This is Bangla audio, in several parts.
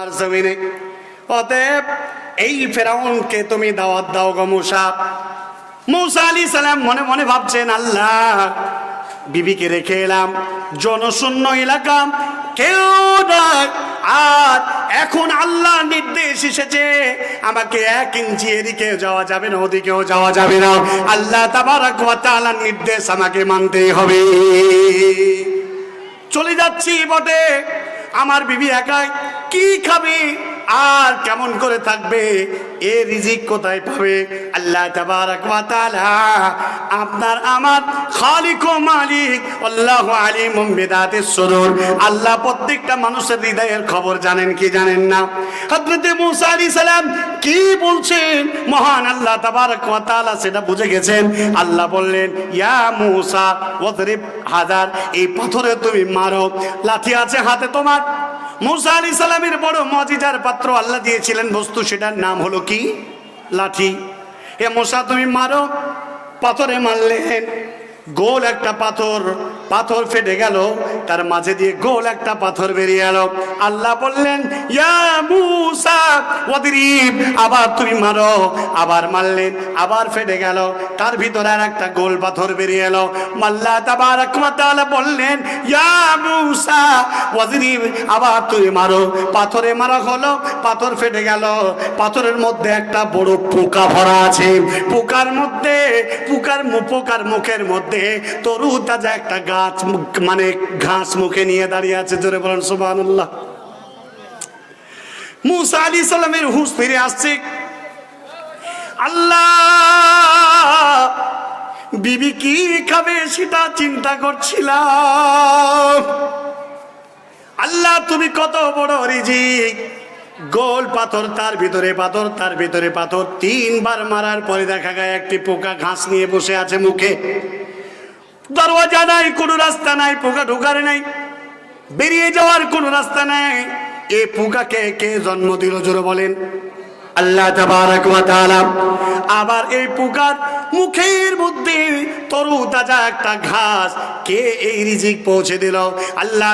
আর জমিনে। অতএব এই ফেরাউনকে তুমি দাওয়াত দাও গো মুসা। আলী সালাম মনে মনে ভাবছেন, আল্লাহ, বিবিকে রেখে এলাম। জনশূন্য এলাকা, কেউ আর এখন আল্লাহ নির্দেশ এসেছে, আমাকে এক ইঞ্চি এদিকে যাওয়া যাবে না, ওদিকেও যাওয়া যাবে না। আল্লাহ তাবারাক ওয়া নির্দেশ আমাকে মানতেই হবে। চলে যাচ্ছি বটে আমার বিবি একাই কি খাবে? আর কেমন করে থাকবে? এ রিজিক কোথায় পাবে? আল্লাহ তাআলা আপনার, আমার খালিক ও মালিক, আল্লাহু আলিমুম বিদাতিস সুদূর আল্লাহ প্রত্যেকটা মানুষের হৃদয়ের খবর জানেন কি জানেন না? হযরত মুসা আলাইহিস সালাম কি বলছেন? মহান আল্লাহ তাবারাক ওয়া তাআলা সেটা বুঝে গেছেন। আল্লাহ বললেন, ইয়া মুসা, ওয়াদরিব হাজার, এই পাথরে তুমি মারো লাঠি আছে হাতে তোমার। মুসা আলী সালামের বড় মজিজার পাত্র আল্লাহ দিয়েছিলেন, বস্তু সেটার নাম হলো কি? লাঠি। এ মশা তুমি মারো, পাথরে মারলেন গোল একটা পাথর পাথর ফেটে গেল, তার মাঝে দিয়ে গোল একটা পাথর বেরিয়ে গেল আল্লাহ বললেন আবার তুমি মারো। আবার মারলেন, আবার ফেটে গেল, তার ভিতরে আর একটা গোল পাথর বেরিয়ে এলো। ওয়া তাআলা বললেন আবার তুমি মারো। পাথরে মারা হলো, পাথর ফেটে গেল, পাথরের মধ্যে একটা বড় পোকা ভরা আছে। পোকার মধ্যে, পোকার পোকার মুখের মধ্যে তরু তাজা একটা গাছ মানে ঘাস মুখে নিয়ে দাঁড়িয়ে আছে, জোরে বলেন সুবহানাল্লাহ। মুসা আলী সালামের হুঁশ ফিরে আসছে। আল্লাহ, বিবি কি খাবে সেটা চিন্তা করছিলাম। আল্লাহ, তুমি কত বড় রিজিক। গোল পাথর, তার ভিতরে পাথর, তার ভিতরে পাথর। তিনবার মারার পরে দেখা যায় একটি পোকা ঘাস নিয়ে বসে আছে মুখে। দরওয়াজা নাই, কোনো রাস্তা নাই, পোকা ঢোকার নাই। বেরিয়ে যাওয়ার কোনো রাস্তা নাই। এ পোকাকে কে জন্ম দিল, জোরে বলেন। আল্লাহ আবার এই পোকার মুখের মধ্যে তরু তাজা একটা ঘাস কে এই রিজিক পৌঁছে দিল? আল্লাহ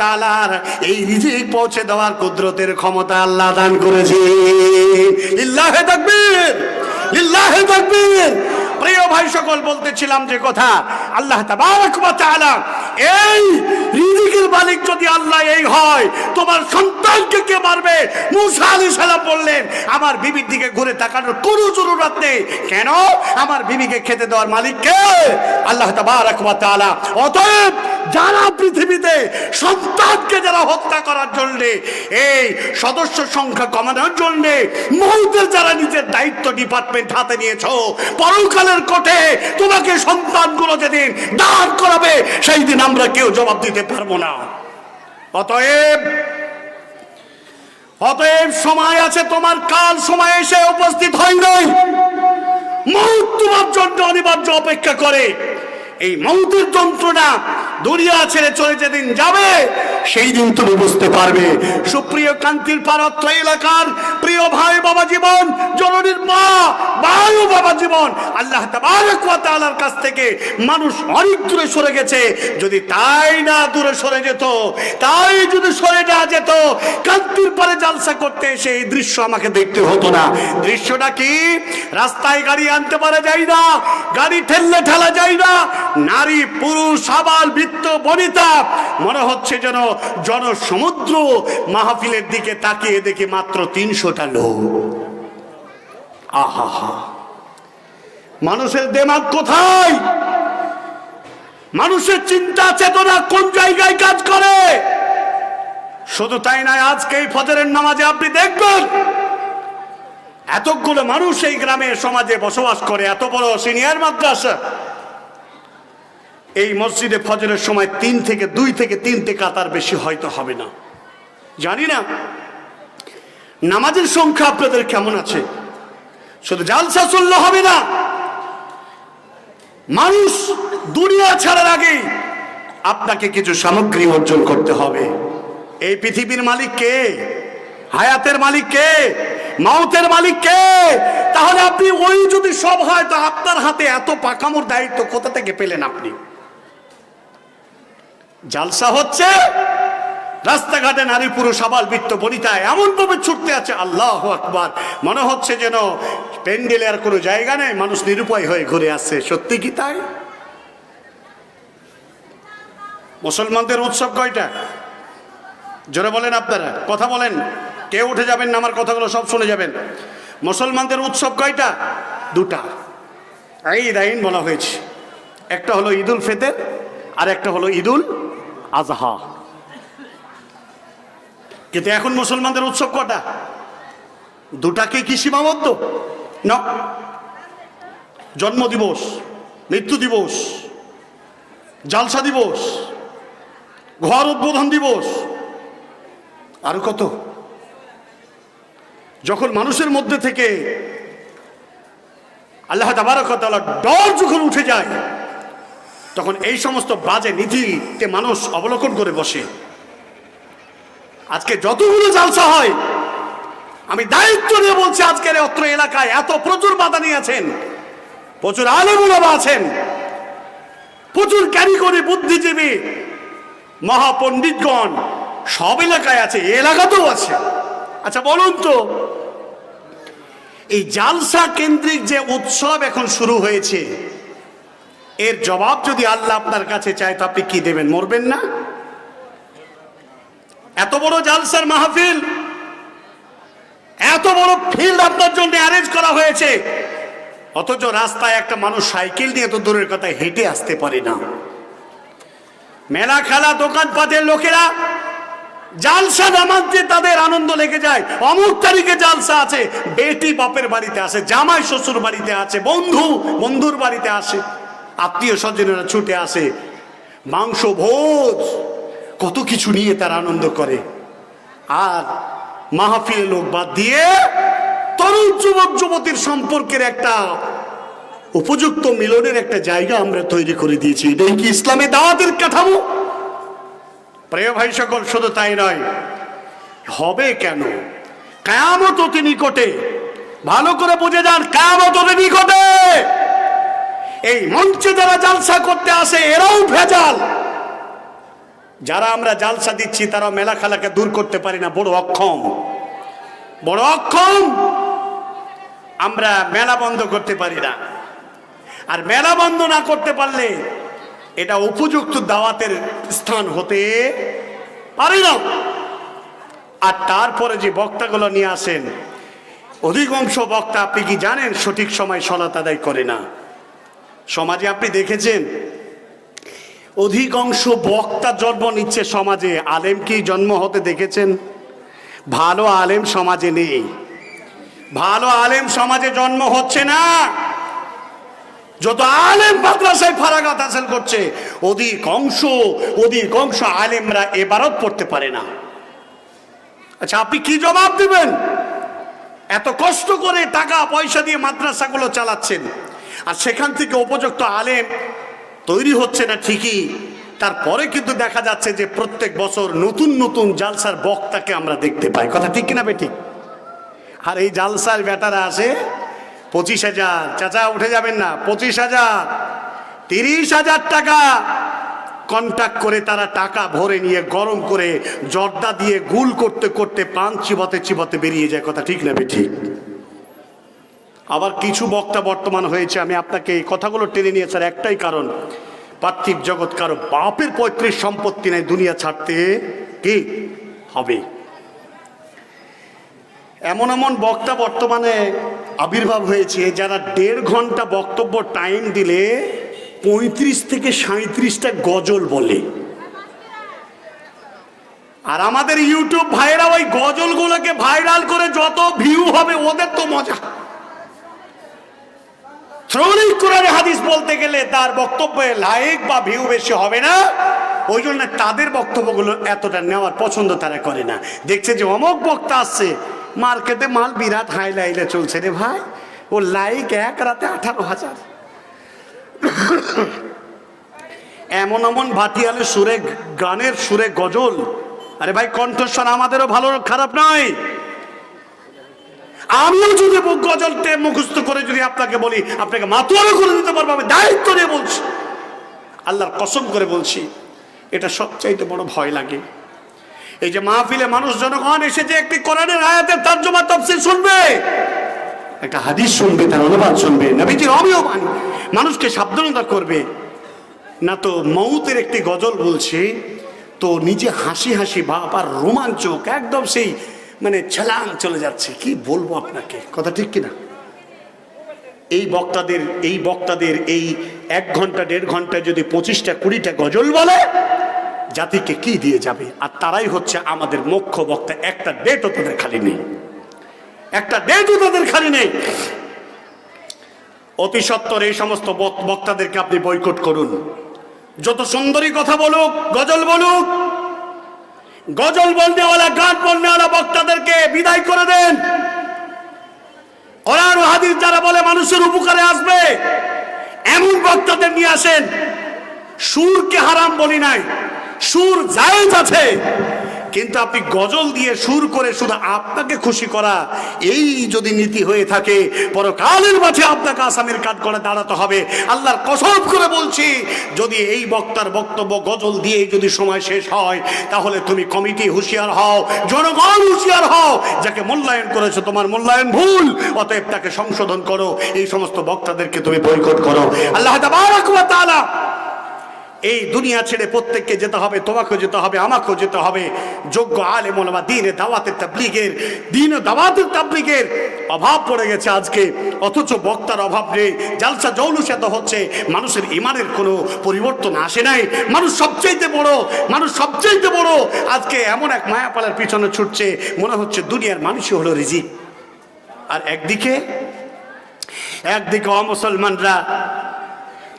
তাআলার এই রিজিক পৌঁছে দেওয়ার কুদরতের ক্ষমতা আল্লাহ দান করেছে। লিল্লাহে তাকবীর লিল্লাহে তাকবীর। প্রিয় ভাই সকল বলতেছিলাম যে কথা আল্লাহ তাবারক ওয়া এই রিজিকের আল্লাহ এই হয়। তোমার সন্তানকে কে মারবে? মুসা আলাইহিস সালাম বললেন, আমার বিবির দিকে ঘুরে তাকানোর কোনো জরুরত নেই। কেন? আমার বিবিকে খেতে দেওয়ার মালিক কে? আল্লাহ তাআলা। অতএব যারা পৃথিবীতে সন্তানকে যারা হত্যা করার জন্য, এই সদস্য সংখ্যা কমানোর জন্যে মৌতের যারা নিজের দায়িত্ব ডিপার্টমেন্ট হাতে নিয়েছো, পরকালের কোঠে তোমাকে সন্তানগুলো যেদিন দাঁড় করাবে সেই দিন আমরা কেউ জবাব দিতে পারব না। অতএব অতএব সময় আছে, তোমার কাল সময় এসে উপস্থিত হয় নাই মৌত তোমার জন্য অনিবার্য অপেক্ষা করে। এই মৌতের যন্ত্রণা দুনিয়া ছেড়ে চলে যেদিন যাবে, সেই দিন তুমি বুঝতে পারবে। সুপ্রিয় কান্তির পারত্র এলাকার প্রিয় ভাই বাবা জীবন, জননীর মা বায়ু বাবা জীবন, আল্লাহ তাআলার কাছ থেকে মানুষ অনেক দূরে সরে গেছে। যদি তাই না দূরে সরে যেত, তাই যদি সরে না যেত কান্তির পারে জালসা করতে এসে এই দৃশ্য আমাকে দেখতে হতো না। দৃশ্যটা কি? রাস্তায় গাড়ি আনতে পারা যায় না, গাড়ি ঠেললে ঠেলা যায় না নারী, পুরুষ সাবাল বৃত্ত বনিতা, মনে হচ্ছে যেন জনসমুদ্র মাহফিলের দিকে তাকিয়ে দেখি মাত্র তিনশোটা লোক। আহা মানুষের দেমাগ কোথায়? মানুষের চিন্তা, চেতনা কোন জায়গায় কাজ করে? শুধু তাই নয়, আজকে এই ফজরের নামাজে আপনি দেখবেন, এতগুলো মানুষ এই গ্রামে, সমাজে বসবাস করে, এত বড় সিনিয়র মাদ্রাসা। এই মসজিদে ফজরের সময় তিন থেকে দুই থেকে তিনটে কাতার বেশি হয়তো হবে না। জানি না, নামাজের সংখ্যা আপনাদের কেমন আছে? শুধু জালসা চললে হবে না। মানুষ দুনিয়া ছাড়ার আগে আপনাকে কিছু সামগ্রী অর্জন করতে হবে। এই পৃথিবীর মালিক কে? হায়াতের মালিক কে? মাউতের মালিক কে? তাহলে আপনি ওই যদি সব হয়, তো আপনার হাতে এত পাকামোর দায়িত্ব কোথা থেকে পেলেন আপনি? জালসা হচ্ছে, রাস্তাঘাটে নারী পুরুষ আবাল বৃত্ত বনিতা এমন ভাবে ছুটতে আছে, আল্লাহ আকবার। মনে হচ্ছে যেন প্যান্ডেলে আর কোনো জায়গা নেই, মানুষ নিরুপায় হয়ে ঘুরে আসছে। সত্যি কি তাই? মুসলমানদের উৎসব কয়টা? জোরে বলেন আপনারা, কথা বলেন। কেউ উঠে যাবেন না, আমার কথাগুলো সব শুনে যাবেন। মুসলমানদের উৎসব কয়টা? দুটা। ঈদ, আইন বলা হয়েছে। একটা হলো ঈদুল ফেতের আর একটা হলো ঈদুল আজহা। কিন্তু এখন মুসলমানদের উৎসব কটা? দুটাকে কি সীমাবদ্ধ? না। জন্ম দিবস মৃত্যু দিবস, জালসা দিবস, ঘর উদ্বোধন দিবস। আর কত? যখন মানুষের মধ্যে থেকে আল্লাহ তাবারকতালা ডর যখন উঠে যায় তখন এই সমস্ত বাজে নীতিতে মানুষ অবলোকন করে বসে। আজকে যতগুলো জালসা হয়, আমি দায়িত্ব নিয়ে বলছি আজকের অত্র এলাকায় এত প্রচুর বাদানি আছেন প্রচুর আলমুলাবা আছেন, প্রচুর কারিগরি বুদ্ধিজীবী, মহাপণ্ডিতগণ সব এলাকায় আছে, এই এলাকাতেও আছে। আচ্ছা বলুন তো, এই জালসা কেন্দ্রিক যে উৎসব এখন শুরু হয়েছে এর জবাব যদি আল্লাহ আপনার কাছে চায়, তো আপনি কি দেবেন? মরবেন না? এত বড় জালসার মাহফিল, এত বড় ফিল্ড আপনার জন্য অ্যারেঞ্জ করা হয়েছে। অথচ রাস্তায় একটা মানুষ সাইকেল নিয়ে তো দূরের কথা হেঁটে আসতে পারে না। মেলা খেলা, দোকানপাটের লোকেরা জালসা নামাতে তাদের আনন্দ লেগে যায়। অমুক তারিখে জালসা আছে, বেটি বাপের বাড়িতে আসে, জামাই শ্বশুর বাড়িতে আছে বন্ধু বন্ধুর বাড়িতে আসে। আত্মীয় স্বজনেরা ছুটে আসে। মাংস, ভোজ, কত কিছু নিয়ে তার আনন্দ করে। আর মাহফিলে লোক বাদ দিয়ে তরুণ যুবক, যুবতীর সম্পর্কের একটা উপযুক্ত মিলনের একটা জায়গা আমরা তৈরি করে দিয়েছি। এটাই কি ইসলামে দাওয়াতের কাঠামো? প্রিয় ভাই সকল, শুধু তাই নয়, হবে কেন? কায়ামত অতি নিকটে। ভালো করে বুঝে যান, কায়ামত অতি নিকটে। এই মঞ্চে যারা জালসা করতে আসে, এরাও ভেজাল। যারা আমরা জালসা দিচ্ছি, তারা মেলা খেলাকে দূর করতে পারি না, বড় অক্ষম। বড় অক্ষম! আমরা মেলা বন্ধ করতে পারি না। আর মেলা বন্ধ না করতে পারলে এটা উপযুক্ত দাওয়াতের স্থান হতে পারে না। আর তারপরে যে বক্তাগুলো নিয়ে আসেন, অধিকাংশ বক্তা আপনি কি জানেন, সঠিক সময় সলাত আদায় করে না। সমাজে আপনি দেখেছেন? অধিকাংশ বক্তা জন্ম নিচ্ছে সমাজে। আলেম কি জন্ম হতে দেখেছেন? ভালো আলেম সমাজে নেই। ভালো আলেম সমাজে জন্ম হচ্ছে না। যত আলেম মাদ্রাসায় ফারাগাত হাসিল করছে। অধিকাংশ অধিকাংশ আলেমরা এবারত পড়তে পারে না। আচ্ছা আপনি কি জবাব দিবেন? এত কষ্ট করে টাকা পয়সা দিয়ে মাদ্রাসাগুলো চালাচ্ছেন। আর সেখান থেকে উপযুক্ত আলেম তৈরি হচ্ছে না ঠিকই। তারপরে কিন্তু দেখা যাচ্ছে যে প্রত্যেক বছর নতুন নতুন জালসার বক্তাকে আমরা দেখতে পাই। কথা ঠিক কিনা বে ঠিক আর এই জালসার বেটারা আসে, পঁচিশ হাজার। চাচা, উঠে যাবেন না। পঁচিশ হাজার, তিরিশ হাজার টাকা। কন্ট্যাক্ট করে তারা টাকা ভরে নিয়ে গরম করে জর্দা দিয়ে গুল করতে করতে পান চিবতে চিবতে বেরিয়ে যায়। কথা ঠিক না বে ঠিক আবার কিছু বক্তা বর্তমান হয়েছে, আমি আপনাকে এই কথাগুলো টেনে নিয়ে স্যার একটাই কারণ, পার্থিব জগৎ কারও বাপের পৈতৃক সম্পত্তি নেই, দুনিয়া ছাড়তে কি হবে? এমন এমন বক্তা বর্তমানে আবির্ভাব হয়েছে, যারা দেড় ঘণ্টা বক্তব্য টাইম দিলে পঁয়ত্রিশ থেকে সাঁত্রিশটা গজল বলে। আর আমাদের ইউটিউব ভাইরা ওই গজলগুলোকে ভাইরাল করে যত ভিউ হবে, ওদের তো মজা। শ্রমিক কোরআনে হাদিস বলতে গেলে তার বক্তব্যে লাইক বা ভিউ বেশি হবে না। ওই জন্য তাদের বক্তব্যগুলো এতটা নেওয়ার পছন্দ তারা করে না। দেখছে যে অমক বক্তা আসছে মার্কেটে মাল বিরাট হাই লাইলে চলছে রে ভাই। ও লাইক এক রাতে আঠারো হাজার। এমন এমন ভাটিয়ালে সুরে, গানের সুরে গজল। আরে ভাই, কণ্ঠস্বর আমাদেরও ভালো, খারাপ নয়। আমিও যদি গজলতে মুখস্থ করে যদি আপনাকে বলি, আপনাকে মাতুয়ারও করে দিতে পারব, আমি দায়িত্ব নিয়ে বলছি। আল্লাহর কসম করে বলছি, এটা সবচাইতে বড় ভয় লাগে। এই যে মাহফিলে মানুষ জনগণ এসে যে একটি কোরআনের আয়াতের তর্জমা তফসিল শুনবে, একটা হাদিস শুনবে, তার অনুবাদ শুনবে, নবীজির অমিয় বাণী মানুষকে সাবধানতা করবে। না তো মৌতের একটি গজল বলছে, তো নিজে হাসি হাসি বাপ আর রোমাঞ্চক, একদম সেই মানে ছলাং চলে যাচ্ছে। কি বলব আপনাকে? কথা ঠিক কিনা? এই বক্তাদের এই বক্তাদের এই এক ঘণ্টা দেড় ঘন্টায় যদি পঁচিশটা কুড়িটা গজল বলে জাতিকে কি দিয়ে যাবে? আর তারাই হচ্ছে আমাদের মুখ্য বক্তা। একটা ডেটও তাদের খালি নেই। একটা ডেটও তাদের খালি নেই। অতি সত্বর এই সমস্ত বক- বক্তাদেরকে আপনি বয়কট করুন। যত সুন্দরী কথা বলুক গজল বলুক গজল বলতে ওলা গান বলনেওয়ালা বক্তাদেরকে বিদায় করে দেন। কোরআন ও হাদিস যারা বলে মানুষের উপকারে আসবে, এমন বক্তাদের নিয়ে আসেন, সুরকে হারাম বলি নাই, সুর জায়েজ আছে। কিন্তু আপনি গজল দিয়ে সুর করে শুধু আপনাকে খুশি করা, এই যদি নীতি হয়ে থাকে, পরকালের মাঝে আপনাকে আসামের কাজ করে দাঁড়াতে হবে। আল্লাহর কসম করে বলছি, যদি এই বক্তার বক্তব্য গজল দিয়ে যদি সময় শেষ হয়, তাহলে তুমি কমিটি হুঁশিয়ার হও, জনগণ হুঁশিয়ার হও, যাকে মূল্যায়ন করেছ তোমার মূল্যায়ন ভুল, অতএব তাকে সংশোধন করো, এই সমস্ত বক্তাদেরকে তুমি বয়কট করো। আল্লাহ তাআলা এই দুনিয়া ছেড়ে প্রত্যেককে যেতে হবে, তোমাকেও যেতে হবে, আমাকেও যেতে হবে। যোগ্য আলেম ওলামা দিনে দাওয়াতের তাবলিগের, দিন দাওয়াতের তাবলিগের অভাব পড়ে গেছে আজকে। অথচ বক্তার অভাব নেই, জালসা জৌলুসে তো হচ্ছে, মানুষের ইমানের কোনো পরিবর্তন আসে নাই। মানুষ সবচেয়েতে বড়, মানুষ সবচেয়েতে বড়। আজকে এমন এক মায়াপালার পিছনে ছুটছে, মনে হচ্ছে দুনিয়ার মানুষই হলো রিজিক। আর একদিকে একদিকে অমুসলমানরা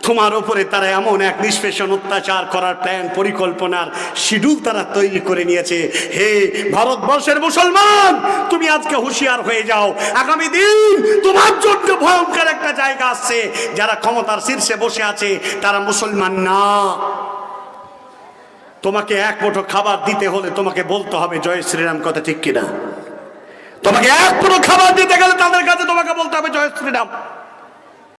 তোমার ওপরে তারা এমন এক নিষ্পেষণ অত্যাচার করার প্ল্যান পরিকল্পনার শিডিউল তারা তৈরি করে নিয়েছে। হে ভারতবর্ষের মুসলমান, তুমি আজকে হুঁশিয়ার হয়ে যাও। আগামী দিন তোমার জন্য ভয়ঙ্কর একটা জায়গা আসছে। যারা ক্ষমতার শীর্ষে বসে আছে, তারা মুসলমান না। তোমাকে এক মুঠো খাবার দিতে হলে তোমাকে বলতে হবে, জয় শ্রীরাম, কথা ঠিক কিনা? তোমাকে এক মুঠো খাবার দিতে গেলে তাদের কাছে তোমাকে বলতে হবে, জয় শ্রীরাম।